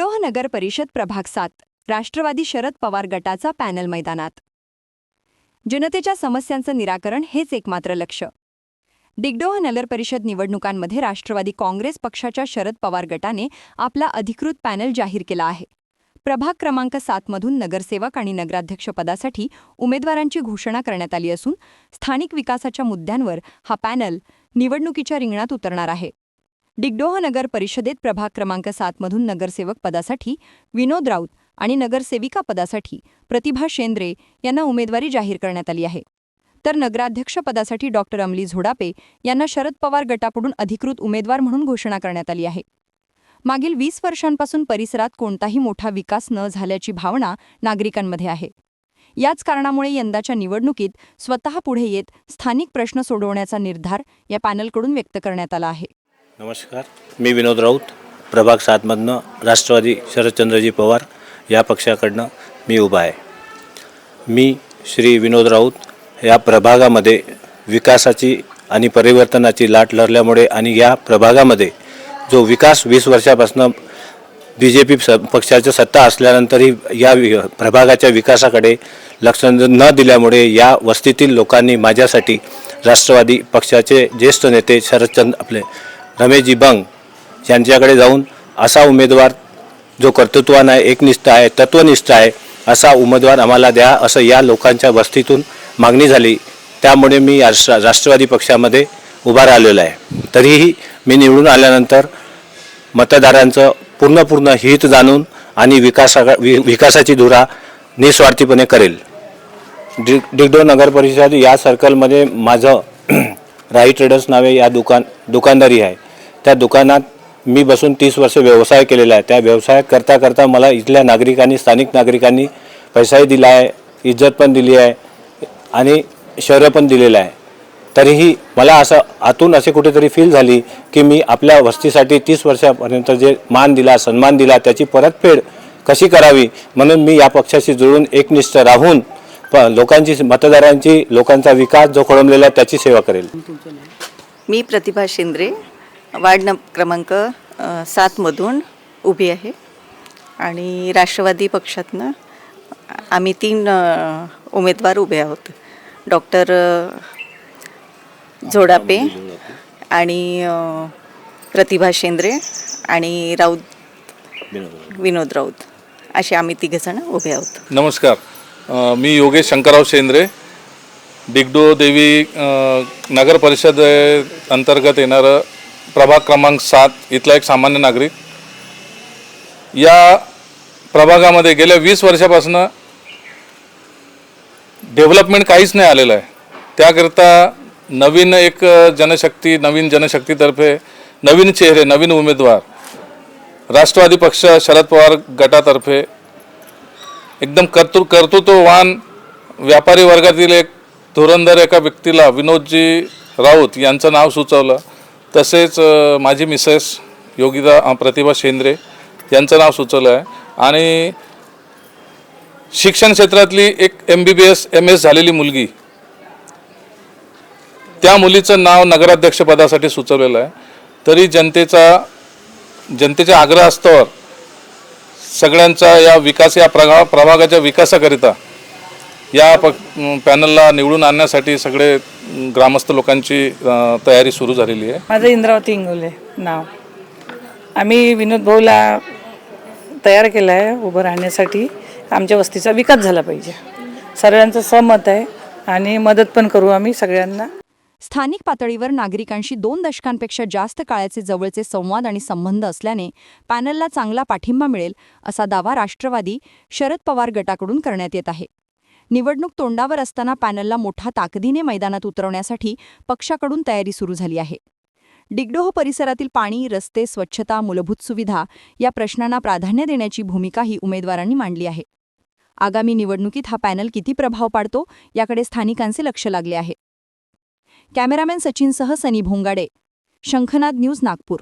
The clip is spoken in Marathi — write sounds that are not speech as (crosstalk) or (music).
डिगडोह नगर परिषद प्रभाग सात राष्ट्रवादी शरद पवार गटाचा पॅनल मैदानात. जनतेच्या समस्यांचं निराकरण हेच एकमात्र लक्ष डिगडोह नगर परिषद निवडणुकांमध्ये राष्ट्रवादी काँग्रेस पक्षाच्या शरद पवार गटाने आपला अधिकृत पॅनल जाहीर केला आहे. प्रभाग क्रमांक सातमधून नगरसेवक आणि नगराध्यक्षपदासाठी उमेदवारांची घोषणा करण्यात आली असून स्थानिक विकासाच्या मुद्द्यांवर हा पॅनल निवडणुकीच्या रिंगणात उतरणार आहे. डिगडोह नगर परिषदेत प्रभाग क्रमांक सातमधून नगरसेवक पदासाठी विनोद राऊत आणि नगरसेविका पदासाठी प्रतिभा शेंद्रे यांना उमेदवारी जाहीर करण्यात आली आहे. तर नगराध्यक्षपदासाठी डॉक्टर अमली झोडापे यांना शरद पवार गटाकडून अधिकृत उमेदवार म्हणून घोषणा करण्यात आली आहे. मागील वीस वर्षांपासून परिसरात कोणताही मोठा विकास न झाल्याची भावना नागरिकांमध्ये आहे. याच कारणामुळे यंदाच्या निवडणुकीत स्वतः पुढे येत स्थानिक प्रश्न सोडवण्याचा निर्धार या पॅनलकडून व्यक्त करण्यात आला आहे. नमस्कार. मी विनोद राऊत प्रभाग सातमधनं राष्ट्रवादी शरदचंद्रजी पवार या पक्षाकडनं मी उभा आहे. मी श्री विनोद राऊत या प्रभागामध्ये विकासाची आणि परिवर्तनाची लाट लढल्यामुळे आणि या प्रभागामध्ये जो विकास वीस वर्षापासून बी जे पी स पक्षाच्या सत्ता असल्यानंतरही या वि प्रभागाच्या विकासाकडे लक्ष न दिल्यामुळे या वस्तीतील लोकांनी माझ्यासाठी राष्ट्रवादी पक्षाचे ज्येष्ठ नेते शरदचंद आपले रमेशजी बंग यांच्याकडे जाऊन असा उमेदवार जो कर्तृत्वान आहे एकनिष्ठ आहे तत्वनिष्ठ आहे असा उमेदवार आम्हाला द्या असं या लोकांच्या वस्तीतून मागणी झाली. त्यामुळे मी राष्ट्र राष्ट्रवादी पक्षामध्ये उभा राहिलेलो आहे. तरीही मी निवडून आल्यानंतर मतदारांचं पूर्ण पूर्ण हित जाणून आणि विकासा वि विकासाची धुरा निस्वार्थीपणे करेल. डि डिगडो नगर परिषद या सर्कलमध्ये माझं (clears throat) राही ट्रेडर्स नावे या दुकान दुकानदारी आहे. त्या दुकानात मी बसून तीस वर्ष व्यवसाय केलेला आहे. त्या व्यवसाय करता करता मला इथल्या नागरिकांनी स्थानिक नागरिकांनी पैसाही दिला आहे इज्जत पण दिली आहे आणि शौर्य पण दिलेलं आहे. तरीही मला असं आतून असे कुठेतरी फील झाली की मी आपल्या वस्तीसाठी तीस वर्षापर्यंत जे मान दिला सन्मान दिला त्याची परतफेड कशी करावी म्हणून मी या पक्षाशी जुळून एकनिष्ठ राहून प लोकांची मतदारांची लोकांचा विकास जो खोळंबलेला आहे त्याची सेवा करेल. मी प्रतिभा शेंद्रे वार्ड क्रमांक सातमधून उभी आहे. आणि राष्ट्रवादी पक्षातनं आम्ही तीन उमेदवार उभे आहोत. डॉक्टर झोडापे आणि प्रतिभा शेंद्रे आणि राऊत विनोद राऊत. असे आम्ही तिघंजणं उभे आहोत. नमस्कार. मी योगेश शंकरराव शेंद्रे. डिगडो देवी नगर परिषद अंतर्गत येणारं प्रभाग क्रमांक सात इथला एक सामान्य नागरिक. या प्रभागामध्ये गेल्या वीस वर्षापासून डेव्हलपमेंट काहीच नाही आलेलं आहे. त्याकरता नवीन एक जनशक्ती नवीन जनशक्तीतर्फे नवीन चेहरे नवीन उमेदवार राष्ट्रवादी पक्ष शरद पवार गटातर्फे एकदम कर्तृ कर्तृत्ववान व्यापारी वर्गातील एक धुरंधर एका व्यक्तीला विनोदजी राऊत यांचं नाव सुचवलं. तसेच माझी मिसेस योगिता प्रतिभा शेंद्रे यांचं नाव सुचवलं आहे. आणि शिक्षण क्षेत्रातली एक M B B S M S झालेली मुलगी त्या मुलीचं नाव नगराध्यक्षपदासाठी सुचवलेलं आहे. तरी जनतेचा जनतेच्या आग्रहास्तवर सगळ्यांचा या विकास या प्रगा प्रभागाच्या विकासाकरिता या प पॅनलला निवडून आणण्यासाठी सगळे ग्रामस्थ लोकांची अं, तयारी सुरू झालेली आहे. माझं इंद्रावती इंगोले नाव. आम्ही विनोद भाऊला तयार केलं आहे उभं राहण्यासाठी. आमच्या वस्तीचा विकास झाला पाहिजे. सगळ्यांचं सहमत आहे आणि मदत पण करू आम्ही सगळ्यांना. स्थानिक पातळीवर नागरिकांशी दोन दशकांपेक्षा जास्त काळाचे जवळचे संवाद आणि संबंध असल्याने पॅनलला चांगला पाठिंबा मिळेल असा दावा राष्ट्रवादी शरद पवार गटाकडून करण्यात येत आहे. निवडणूक तोंडावर असताना पॅनलला मोठा ताकदीने मैदानात उतरवण्यासाठी पक्षाकडून तयारी सुरू झाली आहे. डिगडोह परिसरातील पाणी रस्ते स्वच्छता मूलभूत सुविधा या प्रश्नांना प्राधान्य देण्याची भूमिकाही उमेदवारांनी मांडली आहे. आगामी निवडणुकीत हा पॅनल किती प्रभाव पाडतो याकडे स्थानिकांचे लक्ष लागले आहे. कॅमेरामॅन सचिनसह सनी भोंगाडे शंखनाद न्यूज नागपूर.